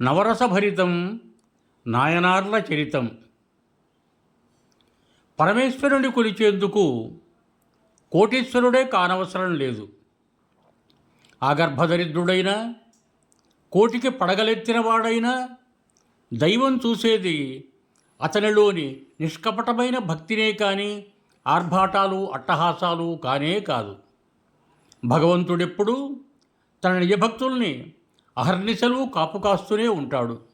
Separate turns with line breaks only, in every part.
నవరసభరితం నాయనార్ల చరితం. పరమేశ్వరుని కొలిచేందుకు కోటీశ్వరుడే కానవసరం లేదు. ఆగర్భదరిద్రుడైన కోటికి పడగలెత్తినవాడైనా దైవం చూసేది అతనిలోని నిష్కపటమైన భక్తినే కానీ ఆర్భాటాలు అట్టహాసాలు కానే కాదు. భగవంతుడెప్పుడూ తన నిజభక్తుల్ని అహర్నిశలు కాపు కాస్తూనే ఉంటాడు.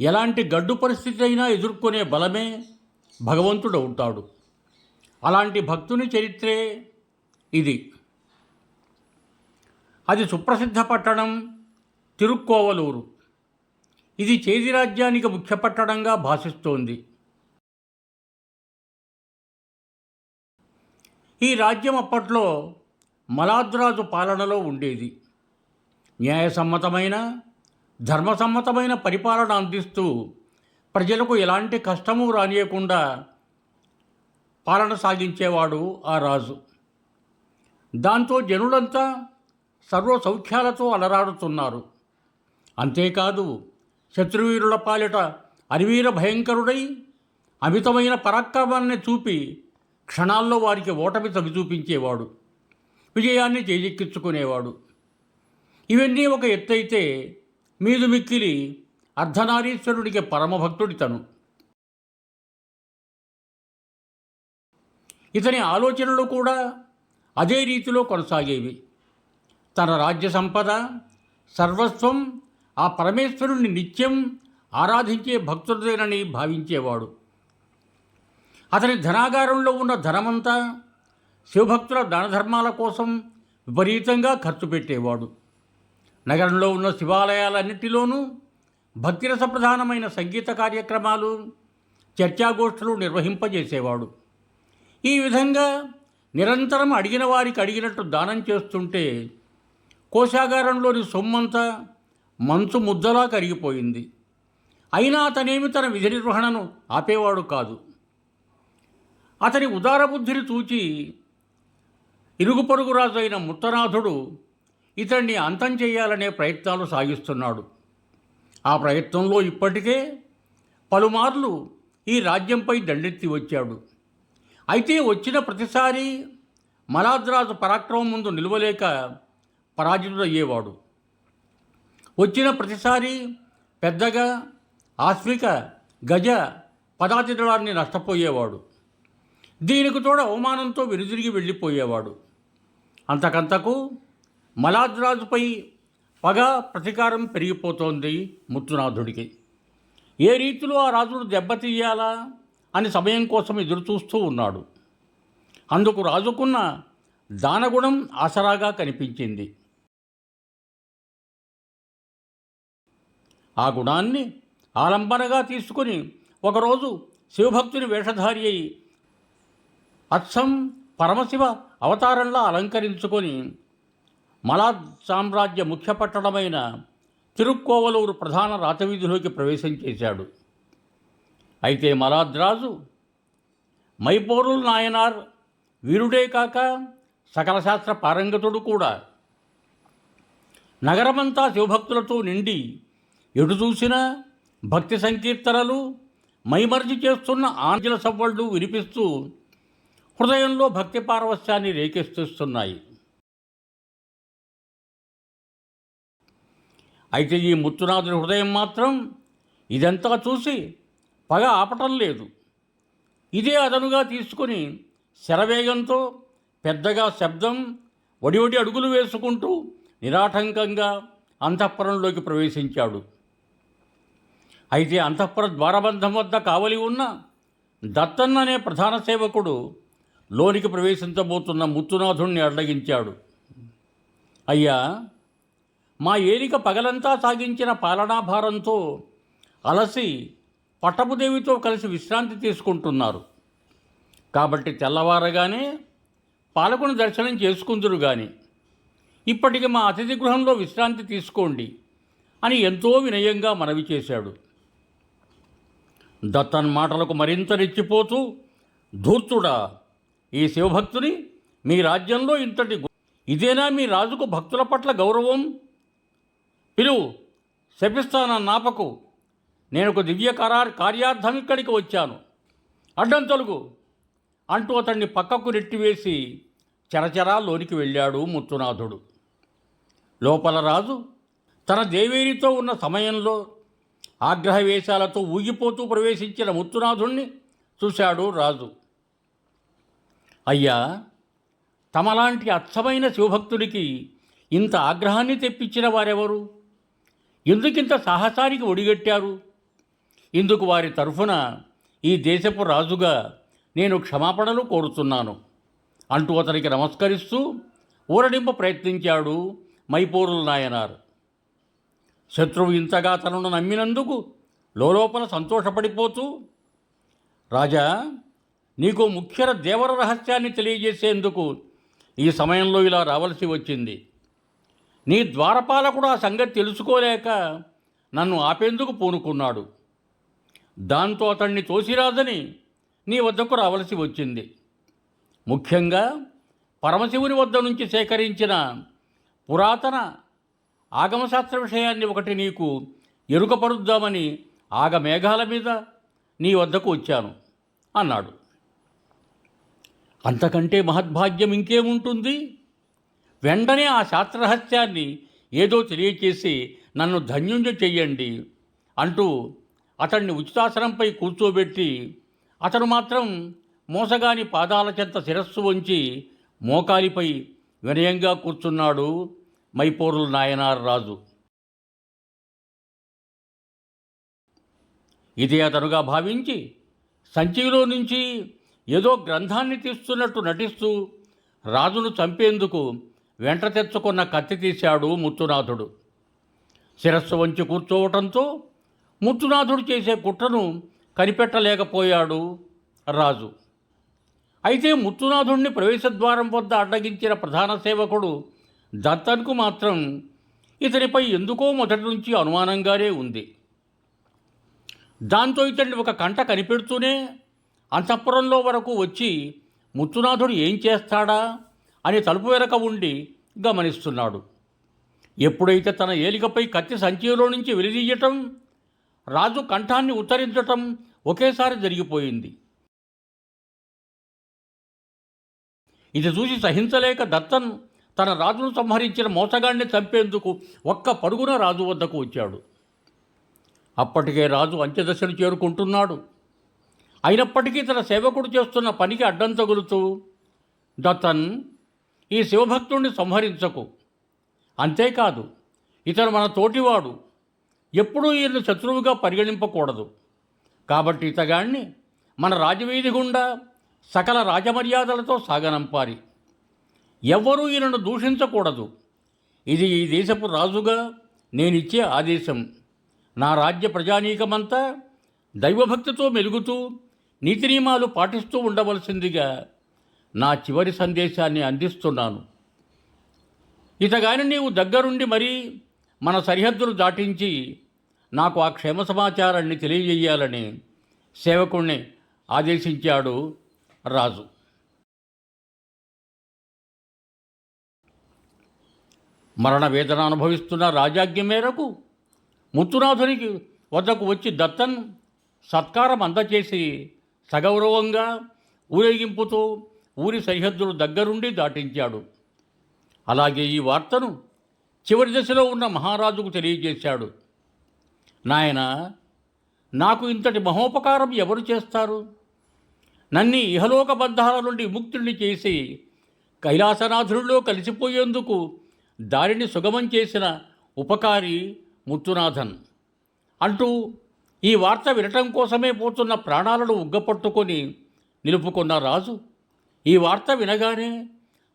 ఎలాంటి గడ్డు పరిస్థితి అయినా ఎదుర్కొనే బలమే భగవంతుడు ఉంటాడు అలాంటి భక్తుని చరిత్రే ఇది. అది సుప్రసిద్ధ పట్టణం తిరుక్కోవలూరు. ఇది చేది రాజ్యానికి ముఖ్య పట్టణంగా భాషిస్తోంది. ఈ రాజ్యం అప్పట్లో మలాద్రాజు పాలనలో ఉండేది. న్యాయసమ్మతమైన ధర్మసమ్మతమైన పరిపాలన అందిస్తూ ప్రజలకు ఎలాంటి కష్టము రానియకుండా పాలన సాగించేవాడు ఆ రాజు. దాంతో జనులంతా సర్వ సౌఖ్యాలతో అలరాడుతున్నారు అంతేకాదు శత్రువీరుల పాలిట అరివీర భయంకరుడై అమితమైన పరాక్రమాన్ని చూపి క్షణాల్లో వారికి ఓటమి చూపించేవాడు విజయాన్ని చేజెక్కించుకునేవాడు. ఇవన్నీ ఒక ఎత్తైతే మీదు మిక్కిలి అర్ధనారీశ్వరుడికి పరమభక్తుడి తను ఇతని ఆలోచనలు కూడా అదే రీతిలో కొనసాగేవి. తన రాజ్య సంపద సర్వస్వం ఆ పరమేశ్వరుణ్ణి నిత్యం ఆరాధించే భక్తుడేనని భావించేవాడు. అతని ధనాగారంలో ఉన్న ధనమంతా శివభక్తుల దానధర్మాల కోసం విపరీతంగా ఖర్చు పెట్టేవాడు. నగరంలో ఉన్న శివాలయాలన్నిటిలోనూ భక్తిరస ప్రధానమైన సంగీత కార్యక్రమాలు చర్చాగోష్ఠులు నిర్వహింపజేసేవాడు. ఈ విధంగా నిరంతరం అడిగిన వారికి అడిగినట్టు దానం చేస్తుంటే కోశాగారంలోని సొమ్మంతా మంచు ముద్దలా కరిగిపోయింది. అయినా అతనేమి తన విధి నిర్వహణను ఆపేవాడు కాదు. అతని ఉదారబుద్ధిని చూచి ఇరుగు పొరుగు రాజు అయిన ముత్తనాథుడు ఇతన్ని అంతం చేయాలనే ప్రయత్నాలు సాగిస్తున్నాడు. ఆ ప్రయత్నంలో ఇప్పటికే పలుమార్లు ఈ రాజ్యంపై దండెత్తి వచ్చాడు. అయితే వచ్చిన ప్రతిసారి మలాద్రాజు పరాక్రమం ముందు నిలవలేక పరాజితుడయ్యేవాడు. వచ్చిన ప్రతిసారి పెద్దగా ఆస్మిక గజ పదాతిదళాన్ని నష్టపోయేవాడు. దీనికి తోడు అవమానంతో వెనుదిరిగి వెళ్ళిపోయేవాడు. అంతకంతకు మలాద్రాజుపై పగ ప్రతీకారం పెరిగిపోతోంది ముత్తునాథుడికి. ఏ రీతిలో ఆ రాజును దెబ్బతీయాలా అని సమయం కోసం ఎదురుచూస్తూ ఉన్నాడు. అందుకు రాజుకున్న దానగుణం ఆసరాగా కనిపించింది. ఆ గుణాన్ని ఆలంబనగా తీసుకుని ఒకరోజు శివభక్తుని వేషధారి అయి అచ్చం పరమశివ అవతారంలా అలంకరించుకొని మలాద్ సామ్రాజ్య ముఖ్య పట్టణమైన తిరుక్కోవలూరు ప్రధాన రాతవీధిలోకి ప్రవేశం చేశాడు. అయితే మలాద్రాజు మైపోరుల్ నాయనార్ వీరుడే కాక సకల శాస్త్ర పారంగతుడు కూడా. నగరమంతా శివభక్తులతో నిండి ఎటు చూసినా భక్తి సంకీర్తనలు మైమర్చి చేస్తున్న ఆంజల సవ్వళ్ళు వినిపిస్తూ హృదయంలో భక్తి పారవస్యాన్ని రేకెత్తిస్తున్నాయి. అయితే ఈ ముత్తునాథుని హృదయం మాత్రం ఇదంతా చూసి పగ ఆపటం లేదు. ఇదే అదనుగా తీసుకుని శరవేగంతో పెద్దగా శబ్దం వడి వడి అడుగులు వేసుకుంటూ నిరాటంకంగా అంతఃపురంలోకి ప్రవేశించాడు. అయితే అంతఃపుర ద్వారబంధం వద్ద కావలి ఉన్న దత్తన్ అనే ప్రధాన సేవకుడు లోనికి ప్రవేశించబోతున్న ముత్తునాథుణ్ణి అడ్డగించాడు. అయ్యా మా ఏలిక పగలంతా సాగించిన పాలనాభారంతో అలసి పట్టపుదేవితో కలిసి విశ్రాంతి తీసుకుంటున్నారు. కాబట్టి తెల్లవారగానే పాలకుని దర్శనం చేసుకుందురు కానీ ఇప్పటికి మా అతిథి గృహంలో విశ్రాంతి తీసుకోండి అని ఎంతో వినయంగా మనవి చేశాడు. దత్తన్ మాటలకు మరింత రెచ్చిపోతూ ధూర్తుడా ఈ శివభక్తుని మీ రాజ్యంలో ఇంతటి ఇదేనా మీ రాజుకు భక్తుల పట్ల గౌరవం? పిలువు శపిస్తాన నాపకు. నేను ఒక దివ్య కరార్ కార్యార్థం ఇక్కడికి వచ్చాను. అడ్డం తొలుగు. అంటూ అతన్ని పక్కకు నెట్టివేసి చరచరా లోనికి వెళ్ళాడు ముత్తునాథుడు. లోపల రాజు తన దేవేరితో ఉన్న సమయంలో ఆగ్రహవేశాలతో ఊగిపోతూ ప్రవేశించిన ముత్తునాథుణ్ణి చూశాడు రాజు. అయ్యా తమలాంటి అచ్చమైన శివభక్తుడికి ఇంత ఆగ్రహాన్ని తెప్పించిన వారెవరు? ఎందుకింత సాహసానికి ఒడిగట్టారు? ఇందుకు వారి తరఫున ఈ దేశపు రాజుగా నేను క్షమాపణలు కోరుతున్నాను. అంటూ అతనికి నమస్కరిస్తూ ఊరడింప ప్రయత్నించాడు మైపోరుల నాయనార్. శత్రువు ఇంతగా తనను నమ్మినందుకు లోలోపల సంతోషపడిపోతూ రాజా నీకు ముఖ్య దేవర రహస్యాన్ని తెలియజేసేందుకు ఈ సమయంలో ఇలా రావలసి వచ్చింది. నీ ద్వారపాలకుడు ఆ సంగతి తెలుసుకోలేక నన్ను ఆపేందుకు పూనుకున్నాడు. దాంతో అతన్ని తోసిరాదని నీ వద్దకు రావలసి వచ్చింది. ముఖ్యంగా పరమశివుని వద్ద నుంచి సేకరించిన పురాతన ఆగమశాస్త్ర విషయాన్ని ఒకటి నీకు ఎరుకపరుద్దామని ఆగమేఘాల మీద నీ వద్దకు వచ్చాను అన్నాడు. అంతకంటే మహద్భాగ్యం ఇంకేముంటుంది? వెంటనే ఆ శాస్త్రరహస్యాన్ని ఏదో తెలియచేసి నన్ను ధన్యుంజ చెయ్యండి అంటూ అతన్ని ఉచితాసనంపై కూర్చోబెట్టి అతను మాత్రం మోసగాని పాదాల చెంత శిరస్సు వంచి మోకాలిపై వినయంగా కూర్చున్నాడు మైపోరుల నాయనార్ రాజు. ఇది అతనుగా భావించి సంచిలో నుంచి ఏదో గ్రంథాన్ని తీస్తున్నట్టు నటిస్తూ రాజును చంపేందుకు వెంట తెచ్చుకున్న కత్తి తీశాడు ముత్తునాథుడు. శిరస్సు వంచి కూర్చోవటంతో ముత్తునాథుడు చేసే కుట్రను కనిపెట్టలేకపోయాడు రాజు. అయితే ముత్తునాథుడిని ప్రవేశద్వారం వద్ద అడ్డగించిన ప్రధాన సేవకుడు దత్తన్కు మాత్రం ఇతనిపై ఎందుకో మొదటి నుంచి అనుమానంగానే ఉంది. దాంతో ఇతన్ని ఒక కంట కనిపెడుతూనే అంతఃపురంలో వరకు వచ్చి ముత్తునాథుడు ఏం చేస్తాడా అని తలుపు వెనక ఉండి గమనిస్తున్నాడు. ఎప్పుడైతే తన ఏలికపై కత్తి సంచిలో నుంచి వెలిదీయటం రాజు కంఠాన్ని ఉత్తరించటం ఒకేసారి జరిగిపోయింది. ఇది చూసి సహించలేక దత్తన్ తన రాజును సంహరించిన మోసగాడిని చంపేందుకు ఒక్క పరుగున రాజు వద్దకు వచ్చాడు. అప్పటికే రాజు అంత్యదశను చేరుకుంటున్నాడు. అయినప్పటికీ తన సేవకుడు చేస్తున్న పనికి అడ్డం తగులుతూ దత్తన్ ఈ శివభక్తుణ్ణి సంహరించకు. అంతేకాదు ఇతను మన తోటివాడు. ఎప్పుడూ ఈయన శత్రువుగా పరిగణింపకూడదు. కాబట్టి ఇతగాణ్ణి మన రాజవీధి గుండా సకల రాజమర్యాదలతో సాగనంపాలి. ఎవ్వరూ ఈయనను దూషించకూడదు. ఇది ఈ దేశపు రాజుగా నేనిచ్చే ఆదేశం. నా రాజ్య ప్రజానీకమంతా దైవభక్తితో మెలుగుతూ నీతి నియమాలు పాటిస్తూ ఉండవలసిందిగా నా చివరి సందేశాన్ని అందిస్తున్నాను. ఇతగాని నీవు దగ్గరుండి మరీ మన సరిహద్దులు దాటించి నాకు ఆ క్షేమ సమాచారాన్ని తెలియజేయాలని సేవకుణ్ణి ఆదేశించాడు రాజు. మరణ వేదన అనుభవిస్తున్న రాజాజ్ఞ మేరకు ముత్తునాథునికి వద్దకు వచ్చి దత్తన్ సత్కారం అందచేసి సగౌరవంగా ఊరేగింపుతో ఊరి సరిహద్దులు దగ్గరుండి దాటించాడు. అలాగే ఈ వార్తను చివరి దశలో ఉన్న మహారాజుకు తెలియజేశాడు. నాయన నాకు ఇంతటి మహోపకారం ఎవరు చేస్తారు? నన్ని ఇహలోక బంధాల నుండి ముక్తుడిని చేసి కైలాసనాథుడిలో కలిసిపోయేందుకు దారిని సుగమం చేసిన ఉపకారి ముత్తునాథన్ అంటూ ఈ వార్త వినటం కోసమే పోతున్న ప్రాణాలను ఉగ్గపట్టుకొని నిలుపుకున్న రాజు ఈ వార్త వినగానే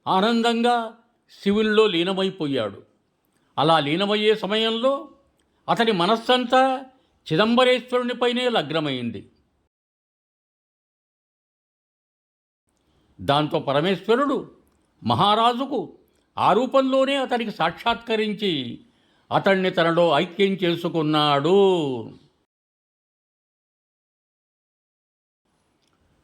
ఆనందంగా శివుల్లో లీనమైపోయాడు. అలా లీనమయ్యే సమయంలో అతని మనస్సంతా చిదంబరేశ్వరునిపైనే లగ్నమైంది. దాంతో పరమేశ్వరుడు మహారాజుకు ఆ రూపంలోనే అతనికి సాక్షాత్కరించి అతన్ని తనలో ఐక్యం చేసుకున్నాడు.